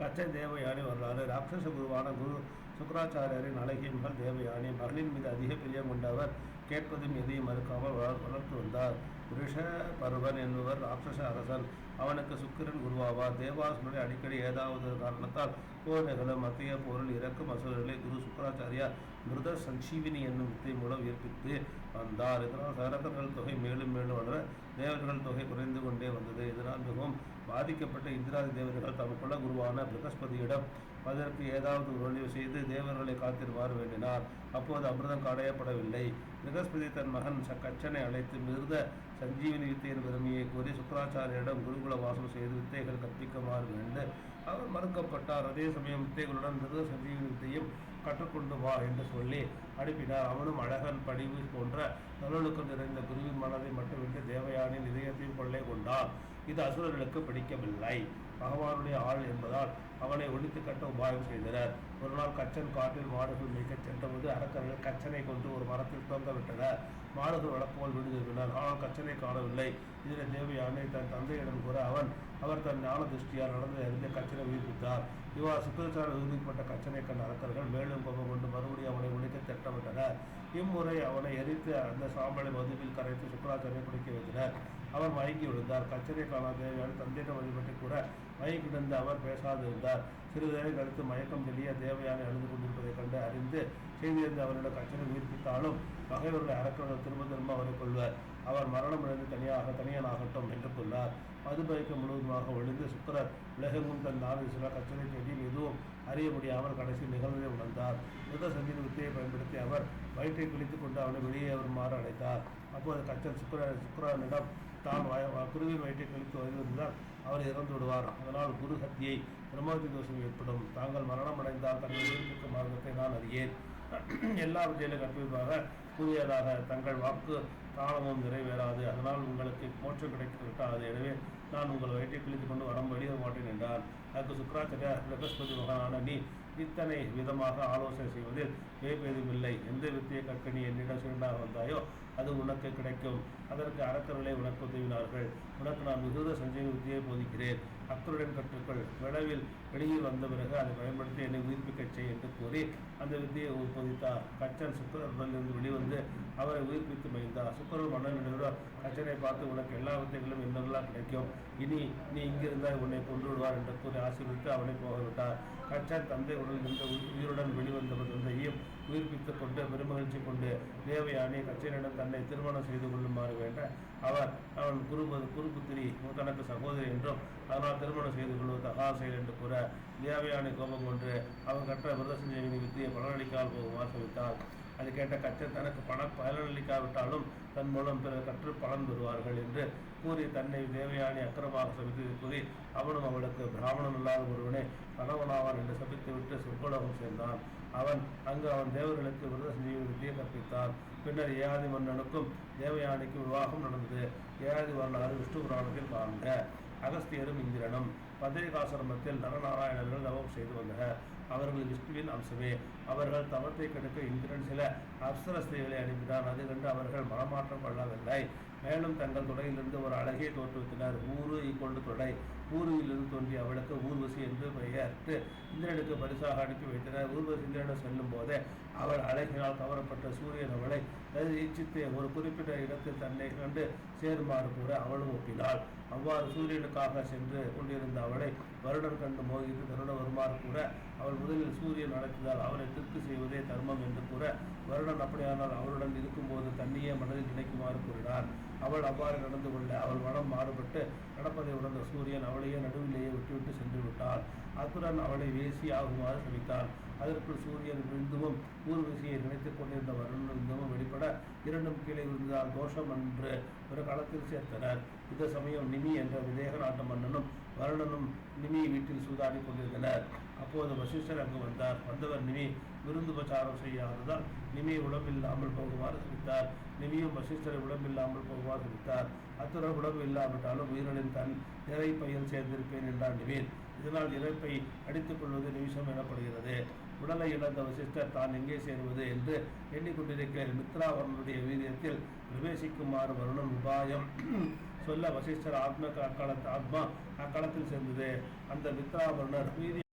கச்சை தேவயானி வரலாறு ராட்சச குருவான குரு சுக்கராச்சாரியரின் அழகிய மகள் தேவயானி மகளின் மீது அதிக பிரியம் கொண்டவர் கேட்பதும் எதையும் மறுக்காமல் வளர் வளர்த்து வந்தார். ரிஷ பருவன் என்பவர் ராட்சச அரசன். அவனுக்கு சுக்கிரன் குருவாவார் தேவாசுரனை அடிக்கடி ஏதாவது காரணத்தால் போர் நிகழும் மத்திய போரில் இறக்கும் அசுரர்களை குரு சுக்கராச்சாரியா மிருத சஞ்சீவினி என்னும் வித்தை மூலம் ஏற்பித்து வந்தார். இதனால் சரகர்கள் தொகை மேலும் மேலும் வளர தேவர்கள் தொகை குறைந்து கொண்டே வந்தது. இதனால் மிகவும் பாதிக்கப்பட்ட இந்திராதி தேவர்கள் தமக்குள்ள குருவான பிரகஸ்பதியிடம் அதற்கு ஏதாவது ஒரு செய்து தேவர்களை காத்திருமாறு வேண்டினார். அப்போது அமிர்தம் கடையப்படவில்லை பிரகஸ்பதி தன் மகன் ச- கச்சனை அழைத்து மிருத சஞ்சீவனி வித்தையின் பெருமையை கூறி சுக்கராச்சாரியரிடம் குருகுல வாசம் செய்து வித்தைகள் கற்பிக்குமாறு வேண்டு அவர் மறுக்கப்பட்டார். அதே சமயம் வித்தைகளுடன் மிருத சஞ்சீவனி வித்தையும் கற்றுக்கொண்டு வா என்று சொல்லி அனுப்பினார். அவனும் அழகன் படிவு போன்ற நல்லொழுக்கம் நிறைந்த குருவின் மனதை மட்டுமின்றி தேவயானின் இதயத்தையும் கொள்ளை கொண்டார் இது அசுரர்களுக்கு பிடிக்கவில்லை. பகவானுடைய ஆள் என்பதால் அவனை ஒழித்து கட்ட உபாயம் செய்தனர். ஒரு நாள் கச்சன் காட்டில் மாடுகள் மேய்க்கச் சென்றபோது அரக்கர்கள் கச்சனை கொண்டு ஒரு மரத்தில் தொங்க விட்டனர் மாடுகள் வழக்கோல் விடுதிருந்தனர் ஆனால் கச்சனை காணவில்லை. இதில் தேவயானை தன் தந்தையிடம் கூற அவன் அவர் தன் ஞான திருஷ்டியால் நடந்து அறிந்து கச்சனை உயிர்ப்பித்தார். இவ்வாறு சுக்கரச்சார உயிர்ப்பிக்கப்பட்ட கச்சனை கண்ட அரக்கர்கள் மேலும் கோபம் கொண்டு மறுபடியும் அவனை ஒழிக்க திட்டமிட்டனர். இம்முறை அவனை எரித்து அந்த சாம்பலை மதுவில் கரைத்து சுக்கராச்சாரியை குடிக்க வைத்தனர். அவர் மயங்கி விழுந்தார். கச்சேரி காலாதேவியால் தேவையான வழிபட்டு கூட மயங்கி கிடந்த அவர் பேசாதிருந்தார். சிறிது நேரம் கழித்து மயக்கம் தெளிய தேவையான எழுந்து கொண்டிருப்பதைக் கண்டு அறிந்து செய்திருந்த அவரிடம் கச்சரை உயிர்ப்பித்தாலும் பகைவர்களை அரக்கர்கள் திரும்ப திரும்ப அவரை கொள்வர் அவர் மரணம் அடைந்து தனியாக தனியனாகட்டும் என்று கொண்டார் மதுபயக்க முழுவதுமாக ஒழிந்து சுக்கரர் உலகெங்கும் தன் நாடு சில கச்சனை செடியில் எதுவும் அறிய முடியாமல் கடைசி நிகழ்வை உணர்ந்தார். மிருத சந்தியின் வித்தையை பயன்படுத்தி அவர் வயிற்றை கிழித்துக் கொண்டு அவனை வெளியே வருமாறு அழைத்தார். அப்போது கச்சன் சுக்கர சுக்கரனிடம் தான் குருவின் வயிற்றை கழித்து வருவதால் அவர் இறந்து விடுவார். அதனால் குரு ஹத்தியை பிரம்மதி தோஷம் ஏற்படும். தாங்கள் மரணம் அடைந்தால் தங்கள் உயிர்ப்பிக்கும் மார்க்கத்தை நான் அறியேன். எல்லா விஜயிலும் கற்பிப்பாக கூறியதாக தங்கள் வாக்கு காலமும் நிறைவேறாது. அதனால் உங்களுக்கு மோட்சம் கிடைக்க கிட்டாது எனவே நான் உங்கள் வயிற்றை கிழித்துக் கொண்டு வரம் வெளியே மாட்டேன் என்றார் அதுக்கு சுக்கராச்சாரியா பிரகஸ்பதி மகனான நீ இத்தனை விதமாக ஆலோசனை செய்வதில் வேப்பேதுமில்லை எந்த வித்தியை கற்க நீ என்னிடம் சுருண்டாக வந்தாயோ அது உனக்கு கிடைக்கும். அதற்கு அறக்கர்களை உனக்கு உதவினார்கள். உனக்கு நான் மிகுந்த சஞ்சீவி வித்தியை போதிக்கிறேன். அக்கருடன் கற்றுக்கள். விளைவில் வெளியில் வந்த பிறகு அதை பயன்படுத்தி என்னை உயிர்ப்பிக்கச் செய் என்று கூறி அந்த வித்தியை உற்பதித்தார் கச்சன் சுக்கரனிலிருந்து வெளிவந்து அவரை உயிர்ப்பித்து மகிழ்ந்தார். சுக்கரன் மன்னனிடம் கச்சனை பார்த்து உனக்கு எல்லா வித்தைகளும் என்னெல்லாம் கிடைக்கும்? இனி நீ இங்கிருந்தால் உன்னை கொன்று விடுவார் என்று கூறி ஆசீர்வித்து அவனை போக விட்டார் கச்சன் தந்தை உடல் நின்ற உயிருடன் வெளிவந்த தந்தையும் உயிர்ப்பித்துக் கொண்டு பெருமகிழ்ச்சி கொண்டு தேவயானி கச்சனிடம் தன்னை திருமணம் செய்து கொள்ளுமாறு வேண்ட அவர் அவன் குரு குருபுத்திரி தனக்கு சகோதரி என்றும் அதனால் திருமணம் செய்து கொள்வது தகா செயல் என்று கூற தேவயானை கோபம் கொண்டு அவன் கற்ற விரதசஞ்சீவினி வித்தியை பலனளிக்காமல் போகுமாறு சொல்லித்தார் அது கேட்ட கச்சன் தனக்கு பண பலனளிக்காவிட்டாலும் தன் மூலம் பிறர் கற்று பலன் பெறுவார்கள் என்று கூறி தன்னை தேவயானி அக்கிரமாக சபித்து கூறி அவனும் அவளுக்கு பிராமணன் இல்லாத ஒருவனே கணவனாவான் என்று சபித்து விட்டு சொற்கோலகம் சேர்ந்தான். அவன் அங்கு அவன் தேவர்களுக்கு விரத சஞ்சீவி கற்பித்தான். பின்னர் ஏழாதி மன்னனுக்கும் தேவயானிக்கும் விவாகம் நடந்தது. ஏழாதி வரலாறு விஷ்ணு புராணத்தில் காண்க அகஸ்தியரும் இந்திரனும் பத்ரிகாசிரமத்தில் நரநாராயணர்கள் தவம் செய்து வந்தனர். அவர்கள் விஷ்ணுவின் அம்சமே. அவர்கள் தவத்தை கெடுக்க இந்திரன் சில அப்சரஸ்திரிகளை அனுப்பினார். அது கண்டு அவர்கள் மனமாற்றம் கொள்ளவில்லை. மேலும் தங்கள் தொடையிலிருந்து ஒரு அழகிய தோற்றுவித்தனர். ஊரு இக்கொண்டு தொடை. ஊருவிலிருந்து தோன்றிய அவளுக்கு ஊர்வசி என்று பெயரிட்டு இந்திரனுக்கு பரிசாக அனுப்பி வைத்தனர். ஊர்வசி இந்திரனிடம் செல்லும் போது அவள் அழகினால் கவரப்பட்ட சூரியன் அவளை அது இச்சித்து ஒரு குறிப்பிட்ட இடத்தில் தன்னை கண்டு சேருமாறு கூற அவளும் ஒப்பினாள். அவ்வாறு சூரியனுக்காக சென்று கொண்டிருந்த அவளை வருடன் கண்டு மோகித்து கருட வருமாறு கூற அவள் முதலில் சூரியன் நடத்தினால் அவரை திருப்தி செய்வதே தர்மம் என்று கூற வருடன் அப்படியானால் அவளுடன் இருக்கும்போது தன்னையே மனதில் நினைக்குமாறு கூறினார் அவள் அவ்வாறு நடந்து கொள்ள அவள் மனம் மாறுபட்டு நடப்பதை உணர்ந்த சூரியன் அவளையே நடுவிலேயே விட்டுவிட்டு சென்று விட்டாள் அத்துடன் அவளை வேசி ஆகுமாறு சபித்தான். அதற்குள் சூரியன் விழுந்தும் ஊர்வசியை நினைத்துக் கொண்டிருந்த வருணன் விழுந்தும் வெளிப்பட இரண்டும் கீழே விழுந்ததால் தோஷம் என்று ஒரு காலத்தில் சேர்த்தனர். இந்த சமயம் நிமி என்ற விதேக நாட்டு மன்னனும் வருணனும் நிமி வீட்டில் சூதாடி கொண்டிருந்தனர். அப்போது வசிஷ்டர் அங்கு வந்தார். வந்தவர் நிமி விருந்து பிரச்சாரம் செய்யாததால் நிமி உடம்பில்லாமல் போகுமாறு சிரித்தார். நிமியும் வசிஷ்டரை உடம்பில்லாமல் போகுமாறு சிரித்தார். அத்துடன் உடம்பு இல்லாவிட்டாலும் உயிரின் தன் இறை பையில் சேர்ந்திருப்பேன் என்றார் நிமீன் இதனால் இறைப்பை அடித்துக் கொள்வது நிமிஷம் எனப்படுகிறது. உடலை இழந்த வசிஷ்டர் தான் எங்கே சேருவது என்று எண்ணிக்கொண்டிருக்கிற மித்ராவரனுடைய வீரியத்தில் பிரவேசிக்குமாறு வருணன் உபாயம் சொல்ல வசிஷ்டர் ஆத்ம அக்காலத்து ஆத்மா அக்காலத்தில் சேர்ந்தது. அந்த மித்ராவர்ணர் வீரிய